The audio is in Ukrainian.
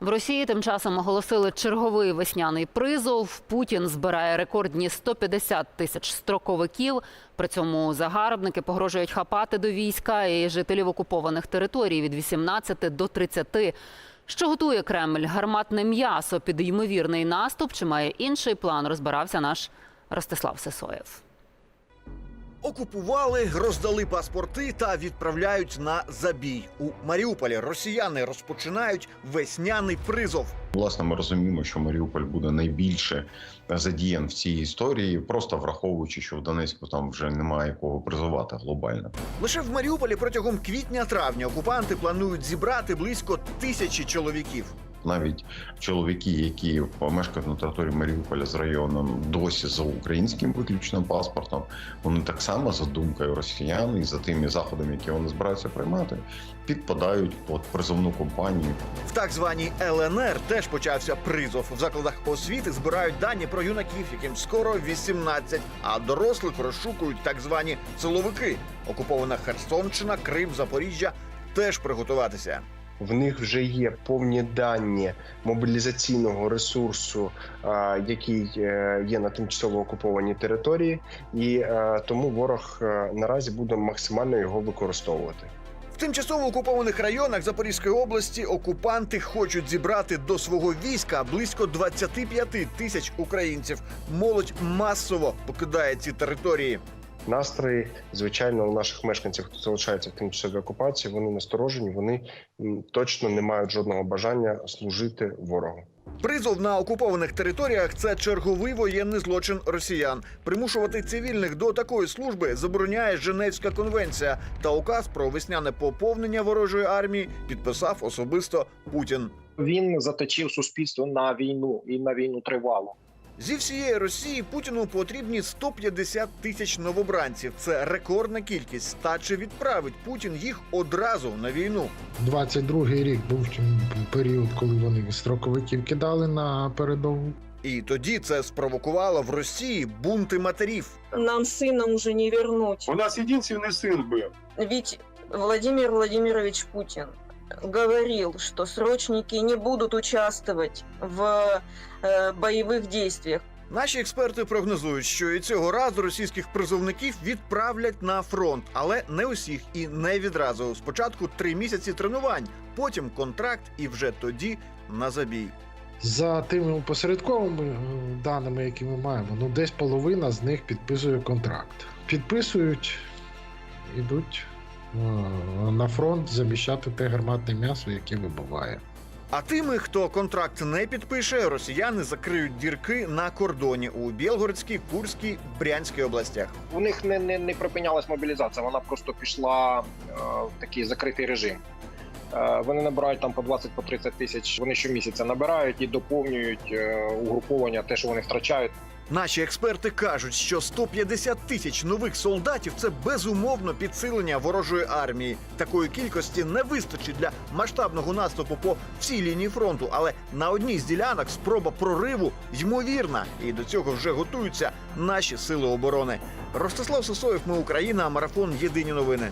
В Росії тим часом оголосили черговий весняний призов. Путін збирає рекордні 150 тисяч строковиків. При цьому загарбники погрожують хапати до війська і жителів окупованих територій від 18 до 30. Що готує Кремль? Гарматне м'ясо під ймовірний наступ чи має інший план? Розбирався наш Ростислав Сисоєв. Окупували, роздали паспорти та відправляють на забій. У Маріуполі росіяни розпочинають весняний призов. Власне, ми розуміємо, що Маріуполь буде найбільше задіян в цій історії, просто враховуючи, що в Донецьку там вже немає кого призивати глобально. Лише в Маріуполі протягом квітня-травня окупанти планують зібрати близько тисячі чоловіків. Навіть чоловіки, які мешкають на території Маріуполя з районом досі за українським виключним паспортом, вони так само за думкою росіян і за тими заходами, які вони збираються приймати, підпадають під призовну кампанію. В так званій ЛНР теж почався призов. В закладах освіти збирають дані про юнаків, яким скоро 18, а дорослих розшукують так звані силовики. Окупована Херсонщина, Крим, Запоріжжя теж приготуватися. В них вже є повні дані мобілізаційного ресурсу, а, який е, є на тимчасово окупованій території, і е, тому ворог е, наразі буде максимально його використовувати. В тимчасово окупованих районах Запорізької області окупанти хочуть зібрати до свого війська близько 25 тисяч українців. Молодь масово покидає ці території. Настрої, звичайно, у наших мешканців, хто залишається в тимчасовій окупації, вони насторожені, вони точно не мають жодного бажання служити ворогу. Призов на окупованих територіях це черговий воєнний злочин росіян. Примушувати цивільних до такої служби забороняє Женевська конвенція та указ про весняне поповнення ворожої армії підписав особисто Путін. Він заточив суспільство на війну і на війну тривалу. Зі всієї Росії Путіну потрібні 150 тисяч новобранців. Це рекордна кількість. Та чи відправить Путін їх одразу на війну? 22-й рік був період, коли вони строковиків кидали на передову. І тоді це спровокувало в Росії бунти матерів. нам сына уже не вернуть. У нас единственный сын был. Ведь Владимир Владимирович Путин говорил, что срочники не будут участвовать в э, боевых действиях. Наші експерти прогнозують, що і цього разу російських призовників відправлять на фронт, але не усіх і не відразу. Спочатку три місяці тренувань, потім контракт, і вже тоді на забій. За тими опосередковими е, даними, які ми маємо, ну десь половина з них підписує контракт. Підписують, ідуть на фронт заміщати те гарматне м'ясо, яке вибуває. А тими, хто контракт не підпише, росіяни закриють дірки на кордоні у Білгородській, Курській, Брянській областях. У них не, не, не припинялась мобілізація, вона просто пішла е, в такий закритий режим. Е, вони набирають там по 20 по 30 тисяч. Вони щомісяця набирають і доповнюють е, угруповання, те, що вони втрачають. Наші експерти кажуть, що 150 тисяч нових солдатів це безумовно підсилення ворожої армії. Такої кількості не вистачить для масштабного наступу по всій лінії фронту, але на одній з ділянок спроба прориву ймовірна, і до цього вже готуються наші сили оборони. Ростислав Сосоєв, ми Україна, марафон Єдині новини.